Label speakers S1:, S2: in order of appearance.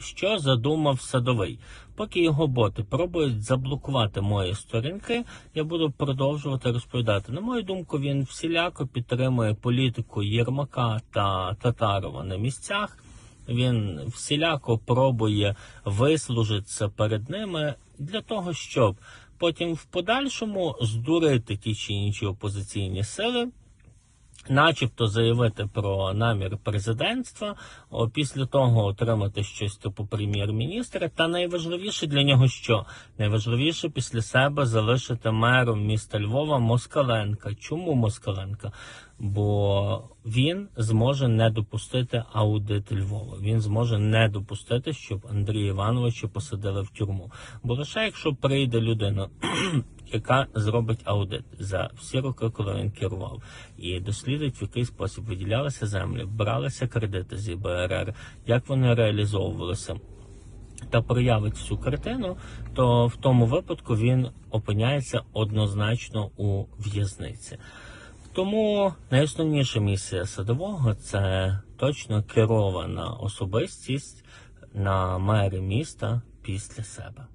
S1: що задумав садовий. Поки його боти пробують заблокувати мої сторінки, я буду продовжувати розповідати. На мою думку, він всіляко підтримує політику Єрмака та Татарова на місцях. Він всіляко пробує вислужитися перед ними для того, щоб потім в подальшому здурити ті чи інші опозиційні сили, начебто заявити про намір президентства, після того отримати щось типу прем'єр-міністра. Та найважливіше для нього що? Найважливіше після себе залишити мером міста Львова Москаленка. Чому Москаленка? Бо він зможе не допустити аудит Львова. Він зможе не допустити, щоб Андрія Івановича посадили в тюрму. Бо лише якщо прийде людина, яка зробить аудит за всі роки, коли він керував, і дослідить, в який спосіб виділялися землі, бралися кредити з ІБРР, як вони реалізовувалися. Та проявить всю картину, то в тому випадку він опиняється однозначно у в'язниці. Тому найосновніша місія садового це точно керована особистість на мери міста після себе.